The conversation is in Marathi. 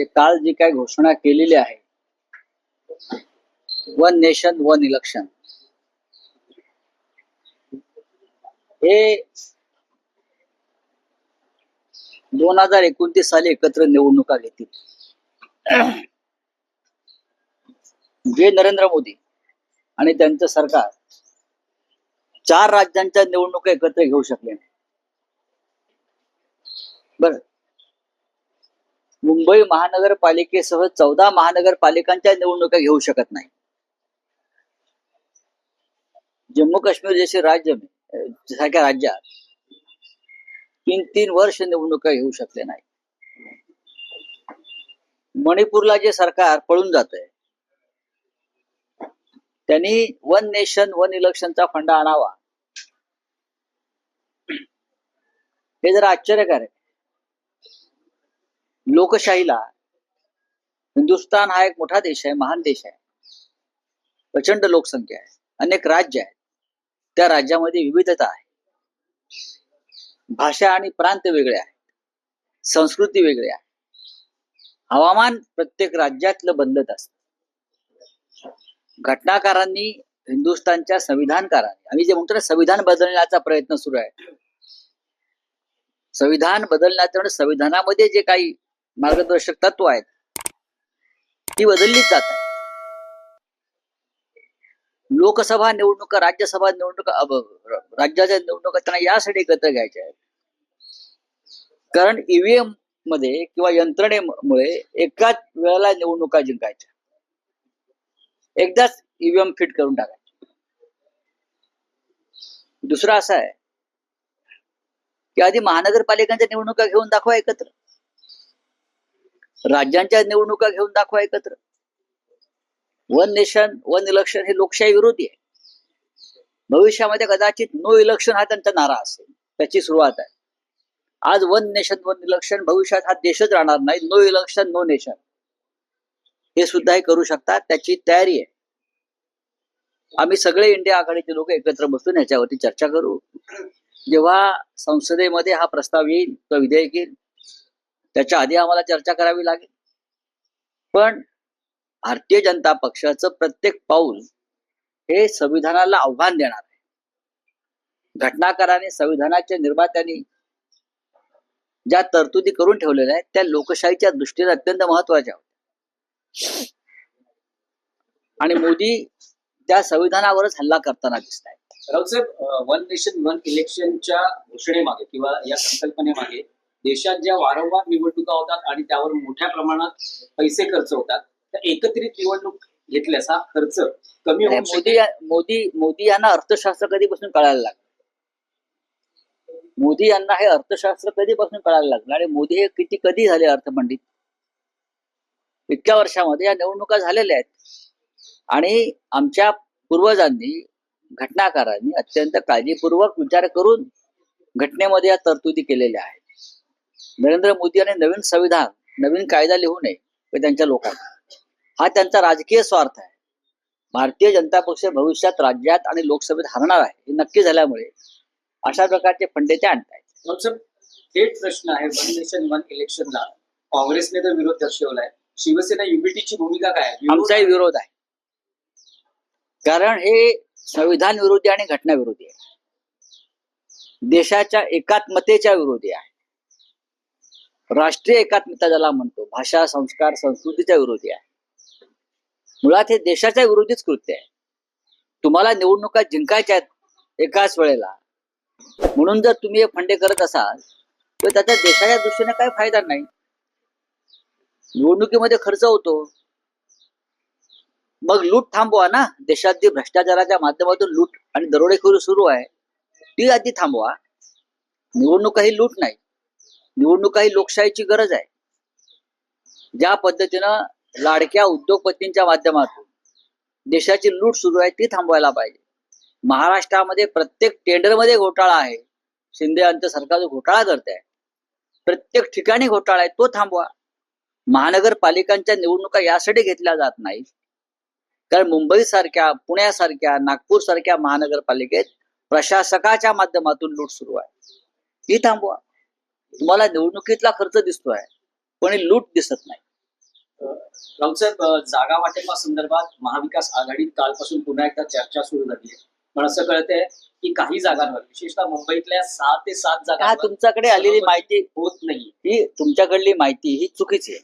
जे काल जी काय घोषणा केलेली आहे वन नेशन वन इलेक्शन. हे दोन हजार एकोणतीस साली एकत्र निवडणुका घेतील. जे नरेंद्र मोदी आणि त्यांचं सरकार चार राज्यांच्या निवडणुका एकत्र घेऊ शकले नाही. बर मुंबई महानगरपालिकेसह चौदा महानगरपालिकांच्या निवडणुका घेऊ शकत नाही. जम्मू काश्मीर जसे राज्य सारख्या राज्यात तीन तीन वर्ष निवडणुका घेऊ शकले नाही मणिपूरला जे सरकार पळून जात आहे त्यांनी वन नेशन वन इलेक्शनचा फंडा आणावा. हे जरा आश्चर्यकारक आहे. लोकशाहीला हिंदुस्थान हा एक मोठा देश आहे महान देश आहे. प्रचंड लोकसंख्या आहे अनेक राज्य आहेत. त्या राज्यामध्ये विविधता आहे. भाषा आणि प्रांत वेगळे आहेत. संस्कृती वेगळी आहे. हवामान प्रत्येक राज्यातलं बदलत असत. घटनाकारांनी हिंदुस्थानच्या संविधानकारांनी आम्ही जे म्हणतो ना संविधान बदलण्याचा प्रयत्न सुरू आहे. संविधान बदलण्याचं संविधानामध्ये जे काही मार्गदर्शक तत्व आहेत. ती बदललीच जात आहे लोकसभा निवडणुका राज्यसभा निवडणुका राज्याच्या निवडणुका त्यांना यासाठी एकत्र घ्यायच्या आहेत. कारण ईव्हीएममध्ये किंवा यंत्रणेमुळे एकाच वेळेला निवडणुका जिंकायच्या. एकदाच ईव्हीएम फिट करून टाकायचे दुसरं असा आहे की आधी महानगरपालिकांच्या निवडणुका घेऊन दाखवा एकत्र. राज्यांच्या निवडणुका घेऊन दाखवा एकत्र. वन नेशन वन इलेक्शन हे लोकशाही विरोधी आहे. भविष्यामध्ये कदाचित नो इलेक्शन हा त्यांचा नारा असेल. त्याची सुरुवात आहे. आज वन नेशन वन इलेक्शन भविष्यात हा देशच राहणार नाही. No election no nation. हे सुद्धा हे करू शकतात. त्याची तयारी आहे. आम्ही सगळे इंडिया आघाडीचे लोक एकत्र बसून याच्यावरती चर्चा करू. जेव्हा संसदेमध्ये हा प्रस्ताव येईल किंवा विधेयक येईल त्याच्या आधी आम्हाला चर्चा करावी लागेल. पण भारतीय जनता पक्षाचं प्रत्येक पाऊल हे संविधानाला आव्हान देणार आहे. घटनाकाराने संविधानाच्या निर्मात्यांनी ज्या तरतुदी करून ठेवलेल्या आहेत त्या लोकशाहीच्या दृष्टीने अत्यंत महत्त्वाच्या होत्या. आणि मोदी त्या संविधानावरच हल्ला करताना दिसत आहेत राऊतसाहेब वन नेशन वन इलेक्शनच्या घोषणेमागे किंवा या संकल्पनेमागे देशात ज्या वारंवार निवडणुका होतात आणि त्यावर मोठ्या प्रमाणात पैसे खर्च होतात तर एकत्रित निवडणूक घेतल्यास हा खर्च कमी मोदी मोदी मोदी यांना अर्थशास्त्र कधीपासून कळायला लागलं? मोदी यांना हे अर्थशास्त्र कधीपासून कळायला लागलं? आणि मोदी हे किती कधी झाले अर्थपंडित? इतक्या वर्षामध्ये या निवडणुका झालेल्या आहेत. आणि आमच्या पूर्वजांनी घटनाकारांनी अत्यंत काळजीपूर्वक विचार करून घटनेमध्ये या तरतुदी केलेल्या आहेत. नरेंद्र मोदी यांनी नवीन संविधान नवीन कायदा लिहू नये हे त्यांच्या लोकांना. हा त्यांचा राजकीय स्वार्थ आहे. भारतीय जनता पक्ष भविष्यात राज्यात आणि लोकसभेत हरणार आहे हे नक्की झाल्यामुळे अशा प्रकारचे फंडे ते आणतायत थेट प्रश्न आहे. वन नेशन वन इलेक्शनला काँग्रेसने तर विरोध दर्शवलाय. शिवसेना युबीटीची भूमिका काय आमचाही विरोध आहे. कारण हे संविधान विरोधी आणि घटना विरोधी आहे. देशाच्या एकात्मतेच्या विरोधी आहे. राष्ट्रीय एकात्मता ज्याला म्हणतो भाषा संस्कार संस्कृतीच्या विरोधी आहे. मुळात हे देशाच्या विरोधीच कृत्य आहे. तुम्हाला निवडणुका जिंकायच्या आहेत एकाच वेळेला. म्हणून जर तुम्ही हे फंडे करत असाल तर त्याचा देशाच्या दृष्टीने काही फायदा नाही. निवडणुकीमध्ये खर्च होतो. मग लूट थांबवा ना. देशातील भ्रष्टाचाराच्या माध्यमातून लूट आणि दरोडेखोरी सुरू आहे. ती आधी थांबवा. निवडणुका ही लूट नाही. निवडणुका ही लोकशाहीची गरज आहे. ज्या पद्धतीनं लाडक्या उद्योगपतींच्या माध्यमातून देशाची लूट सुरू आहे ती थांबवायला पाहिजे. महाराष्ट्रामध्ये प्रत्येक टेंडरमध्ये घोटाळा आहे. शिंदे यांचं सरकार घोटाळा करत आहे. प्रत्येक ठिकाणी घोटाळा आहे तो थांबवा. महानगरपालिकांच्या निवडणुका यासाठी घेतल्या जात नाही कारण मुंबई सारख्या पुण्यासारख्या नागपूर सारख्या महानगरपालिकेत प्रशासकाच्या माध्यमातून लूट सुरू आहे. ती थांबवा. तुम्हाला निवडणुकीतला खर्च दिसतोय पण ही लूट दिसत नाही. जागा वाटपासंदर्भात महाविकास आघाडीत कालपासून पुन्हा एकदा चर्चा सुरू झाली आहे. पण असं कळतंय की काही जागांवर विशेषतः मुंबईतल्या सहा ते सात हा जागांवर तुमच्याकडे आलेली माहिती होत नाही. ही तुमच्याकडली माहिती ही चुकीची आहे.